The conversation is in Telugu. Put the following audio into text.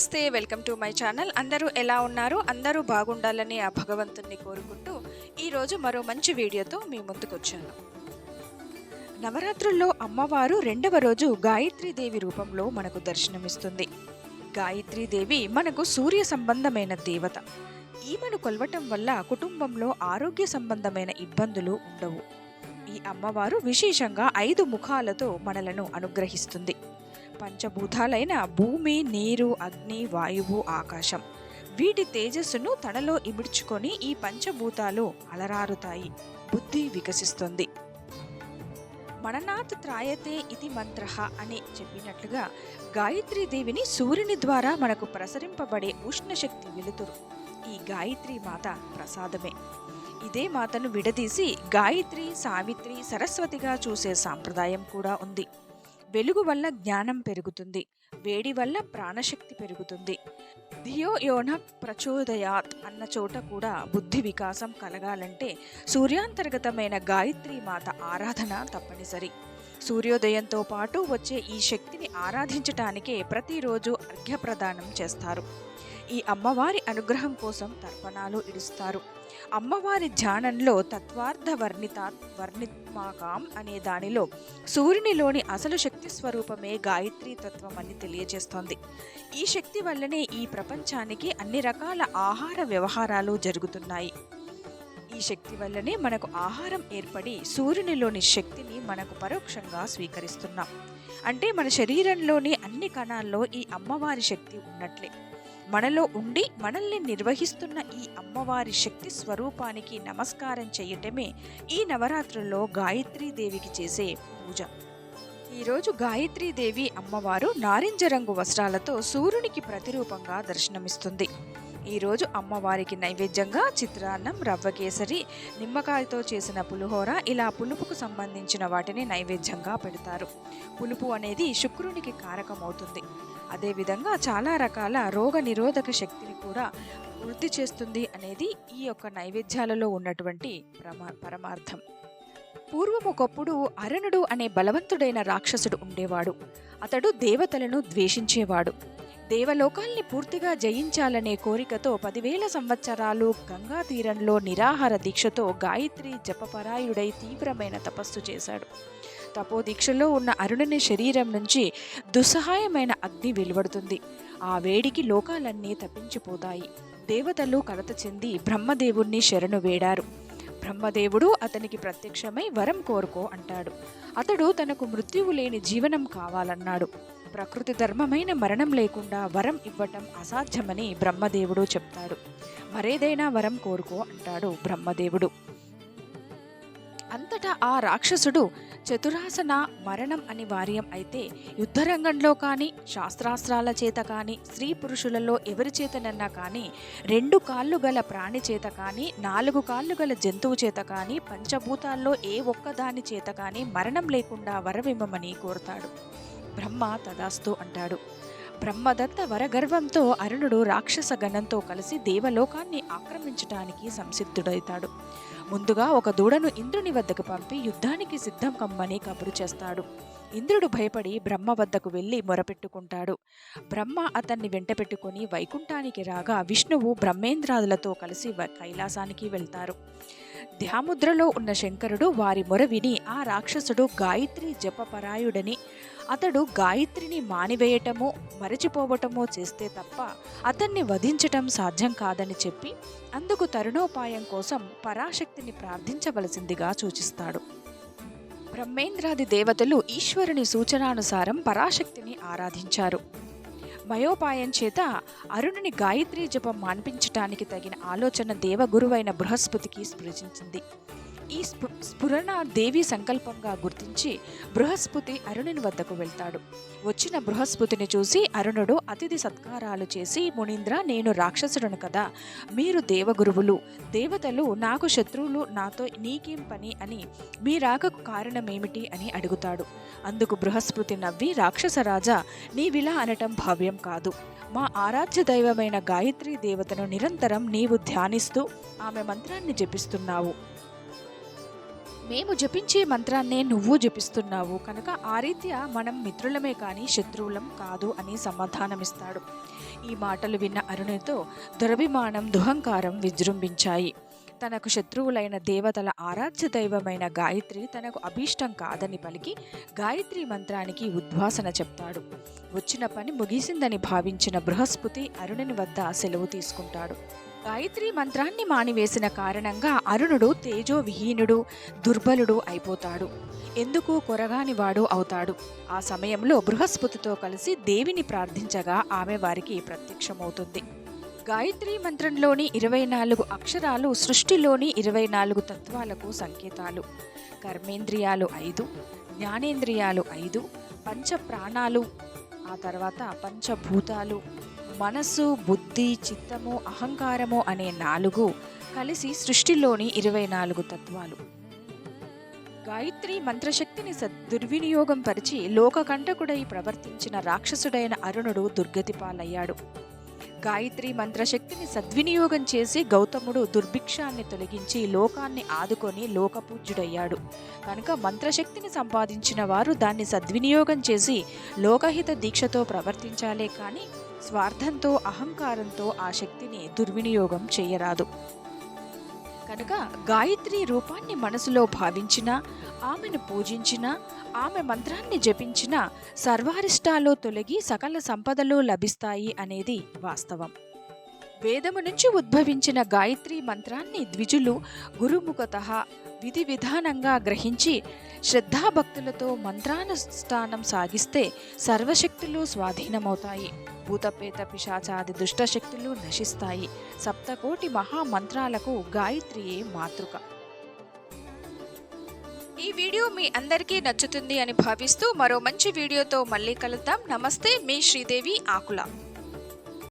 నమస్తే వెల్కమ్ టు మై ఛానల్. అందరూ ఎలా ఉన్నారు? అందరూ బాగుండాలని ఆ భగవంతుణ్ణి కోరుకుంటూ ఈరోజు మరో మంచి వీడియోతో మీ ముందుకు వచ్చాను నవరాత్రుల్లో అమ్మవారు రెండవ రోజు గాయత్రీదేవి రూపంలో మనకు దర్శనమిస్తుంది. గాయత్రీదేవి మనకు సూర్య సంబంధమైన దేవత. ఈమెను కొలవటం వల్ల కుటుంబంలో ఆరోగ్య సంబంధమైన ఇబ్బందులు ఉండవు. ఈ అమ్మవారు విశేషంగా ఐదు ముఖాలతో మనలను అనుగ్రహిస్తుంది. పంచభూతాలైన భూమి నీరు అగ్ని వాయువు ఆకాశం. వీటి తేజస్సును తనలో ఇమిడ్చుకొని ఈ పంచభూతాలు అలరారుతాయి. బుద్ధి వికసిస్తుంది. మననాథ్ త్రాయతే ఇది మంత్ర అని చెప్పినట్లుగా గాయత్రీ దేవిని సూర్యుని ద్వారా మనకు ప్రసరింపబడే ఉష్ణశక్తి వెలుతురు. ఈ గాయత్రి మాత ప్రసాదమే. ఇదే మాతను విడదీసి గాయత్రి సావిత్రి సరస్వతిగా చూసే సాంప్రదాయం కూడా ఉంది. వెలుగు వల్ల జ్ఞానం పెరుగుతుంది. వేడి వల్ల ప్రాణశక్తి పెరుగుతుంది. ధియో యోన ప్రచోదయాత్ అన్న చోట కూడా బుద్ధి వికాసం కలగాలంటే సూర్యాంతర్గతమైన గాయత్రి మాత ఆరాధన తప్పనిసరి. సూర్యోదయంతో పాటు వచ్చే ఈ శక్తిని ఆరాధించటానికే ప్రతిరోజు అర్ఘ్యప్రదానం చేస్తారు. ఈ అమ్మవారి అనుగ్రహం కోసం తర్పణాలు ఇడుస్తారు. అమ్మవారి ధ్యానంలో తత్వార్థ వర్ణిత వర్ణిత్మాకాం అనే దానిలో సూర్యునిలోని అసలు శక్తి స్వరూపమే గాయత్రి తత్వం అని తెలియజేస్తోంది. ఈ శక్తి వల్లనే ఈ ప్రపంచానికి అన్ని రకాల ఆహార వ్యవహారాలు జరుగుతున్నాయి. ఈ శక్తి వల్లనే మనకు ఆహారం ఏర్పడి సూర్యునిలోని శక్తిని మనకు పరోక్షంగా స్వీకరిస్తున్నాం. అంటే మన శరీరంలోని అన్ని కణాల్లో ఈ అమ్మవారి శక్తి ఉన్నట్లే. మనలో ఉండి మనల్ని నిర్వహిస్తున్న ఈ అమ్మవారి శక్తి స్వరూపానికి నమస్కారం చేయటమే ఈ నవరాత్రుల్లో దేవికి చేసే పూజ. ఈరోజు దేవి అమ్మవారు నారింజ రంగు వస్త్రాలతో సూర్యునికి ప్రతిరూపంగా దర్శనమిస్తుంది. ఈరోజు అమ్మవారికి నైవేద్యంగా చిత్రాన్నం రవ్వ కేసరి నిమ్మకాయతో చేసిన పులిహోర ఇలా పులుపుకు సంబంధించిన వాటిని నైవేద్యంగా పెడతారు. పులుపు అనేది శుక్రునికి కారకమవుతుంది. అదేవిధంగా చాలా రకాల రోగ నిరోధక శక్తిని కూడా వృద్ధి చేస్తుంది అనేది ఈ యొక్క నైవేద్యాలలో ఉన్నటువంటి ప్రమా పరమార్థం. పూర్వం ఒకప్పుడు అరణుడు అనే బలవంతుడైన రాక్షసుడు ఉండేవాడు. అతడు దేవతలను ద్వేషించేవాడు. దేవలోకాల్ని పూర్తిగా జయించాలనే కోరికతో పదివేల సంవత్సరాలు గంగా తీరంలో నిరాహార దీక్షతో గాయత్రి జపపరాయుడై తీవ్రమైన తపస్సు చేశాడు. తపోదీక్షలో ఉన్న అరుణుని శరీరం నుంచి దుస్సహాయమైన అగ్ని వెలువడుతుంది. ఆ వేడికి లోకాలన్నీ తప్పించిపోతాయి. దేవతలు కలత చెంది బ్రహ్మదేవుణ్ణి శరణు వేడారు. బ్రహ్మదేవుడు అతనికి ప్రత్యక్షమై వరం కోరుకో అంటాడు. అతడు తనకు మృత్యువు లేని జీవనం కావాలన్నాడు. ప్రకృతి ధర్మమైన మరణం లేకుండా వరం ఇవ్వటం అసాధ్యమని బ్రహ్మదేవుడు చెప్తాడు. మరేదైనా వరం కోరుకో అంటాడు బ్రహ్మదేవుడు. అంతటా ఆ రాక్షసుడు చతురాసన మరణం అనివార్యం అయితే యుద్ధరంగంలో కానీ శాస్త్రాస్త్రాల చేత కానీ స్త్రీ పురుషులలో ఎవరి చేతనన్నా కానీ రెండు కాళ్ళు గల ప్రాణి చేత కానీ నాలుగు కాళ్ళు గల జంతువు చేత కానీ పంచభూతాల్లో ఏ ఒక్కదాని చేత కానీ మరణం లేకుండా వరవిమ్మని కోరుతాడు. బ్రహ్మ తదాస్తు అంటాడు. బ్రహ్మదత్త వరగర్వంతో అరుణుడు రాక్షస గణంతో కలిసి దేవలోకాన్ని ఆక్రమించటానికి సంసిద్ధుడవుతాడు ముందుగా ఒక దూడను ఇంద్రుని వద్దకు పంపి యుద్ధానికి సిద్ధం కమ్మని కబురు చేస్తాడు. ఇంద్రుడు భయపడి బ్రహ్మ వద్దకు వెళ్ళి మొరపెట్టుకుంటాడు. బ్రహ్మ అతన్ని వెంటపెట్టుకుని వైకుంఠానికి రాగా విష్ణువు బ్రహ్మేంద్రాదులతో కలిసి కైలాసానికి వెళ్తారు. ధ్యాముద్రలో ఉన్న శంకరుడు వారి మొర విని ఆ రాక్షసుడు గాయత్రి జపపరాయుడని. అతడు గాయత్రిని మానివేయటమో మరచిపోవటమో చేస్తే తప్ప అతన్ని వధించటం సాధ్యం కాదని చెప్పి అందుకు తరుణోపాయం కోసం పరాశక్తిని ప్రార్థించవలసిందిగా సూచిస్తాడు. బ్రహ్మేంద్రాది దేవతలు ఈశ్వరుని సూచనానుసారం పరాశక్తిని ఆరాధించారు. మయోపాయం చేత అరుణుని గాయత్రీ జపం మాన్పించటానికి తగిన ఆలోచన దేవగురువైన బృహస్పతికి స్పృశించింది ఈ స్ఫు స్ఫురణ దేవి సంకల్పంగా గుర్తించి బృహస్పతి అరుణుని వద్దకు వెళ్తాడు. వచ్చిన బృహస్పతిని చూసి అరుణుడు అతిథి సత్కారాలు చేసి మునీంద్ర నేను రాక్షసుడను కదా మీరు దేవగురువులు దేవతలు నాకు శత్రువులు నాతో నీకేం పని అని మీ రాకకు కారణమేమిటి అని అడుగుతాడు. అందుకు బృహస్పతి నవ్వి రాక్షసరాజా నీవిలా అనటం భావ్యం కాదు. మా ఆరాధ్య దైవమైన గాయత్రీ దేవతను నిరంతరం నీవు ధ్యానిస్తూ ఆమె మంత్రాన్ని జపిస్తున్నావు. మేము జపించే మంత్రాన్నే నువ్వు జపిస్తున్నావు కనుక ఆ రీత్యా మనం మిత్రులమే కానీ శత్రువులం కాదు అని సమాధానమిస్తాడు. ఈ మాటలు విన్న అరుణితో దురభిమానం దుహంకారం విజృంభించాయి. తనకు శత్రువులైన దేవతల ఆరాధ్య దైవమైన గాయత్రి తనకు అభీష్టం కాదని పలికి గాయత్రి మంత్రానికి ఉద్వాసన చెప్తాడు. వచ్చిన పని ముగిసిందని భావించిన బృహస్పతి అరుణుని వద్ద సెలవు తీసుకుంటాడు. గాయత్రి మంత్రాన్ని మానివేసిన కారణంగా అరుణుడు తేజోవిహీనుడు దుర్బలుడు అయిపోతాడు. ఎందుకు కొరగానివాడు అవుతాడు? ఆ సమయంలో బృహస్పతితో కలిసి దేవిని ప్రార్థించగా ఆమె వారికి ప్రత్యక్షమవుతుంది. గాయత్రి మంత్రంలోని ఇరవై నాలుగు అక్షరాలు సృష్టిలోని ఇరవై నాలుగు తత్వాలకు సంకేతాలు. కర్మేంద్రియాలు ఐదు జ్ఞానేంద్రియాలు ఐదు పంచ ప్రాణాలు ఆ తర్వాత పంచభూతాలు మనసు బుద్ధి చిత్తము అహంకారము అనే నాలుగు కలిసి సృష్టిలోని ఇరవై నాలుగు తత్వాలు. గాయత్రి మంత్రశక్తిని సద్దుర్వినియోగం పరిచి లోకకంటకుడై ప్రవర్తించిన రాక్షసుడైన అరుణుడు దుర్గతి పాలయ్యాడు. గాయత్రి మంత్రశక్తిని సద్వినియోగం చేసి గౌతముడు దుర్భిక్షాన్ని తొలగించి లోకాన్ని ఆదుకొని లోకపూజ్యుడయ్యాడు. కనుక మంత్రశక్తిని సంపాదించిన వారు దాన్ని సద్వినియోగం చేసి లోకహిత దీక్షతో ప్రవర్తించాలే కానీ స్వార్థంతో అహంకారంతో ఆ శక్తిని దుర్వినియోగం చేయరాదు. కనుక గాయత్రి రూపాన్ని మనసులో భావించిన ఆమెను పూజించిన ఆమె మంత్రాన్ని జపించిన సర్వారిష్టాలు తొలగి సకల సంపదలు లభిస్తాయి అనేది వాస్తవం. వేదము నుంచి ఉద్భవించిన గాయత్రి మంత్రాన్ని ద్విజులు గురుముఖత విధి విధానంగా గ్రహించి శ్రద్ధాభక్తులతో మంత్రానుష్ఠానం సాగిస్తే సర్వశక్తులు స్వాధీనమవుతాయి. భూతపేత పిశాచాది దుష్టశక్తులు నశిస్తాయి. సప్తకోటి మహామంత్రాలకు గాయత్రియే మాతృక. ఈ వీడియో మీ అందరికీ నచ్చుతుంది అని భావిస్తూ మరో మంచి వీడియోతో మళ్ళీ కలుద్దాం. నమస్తే మీ శ్రీదేవి ఆకుల.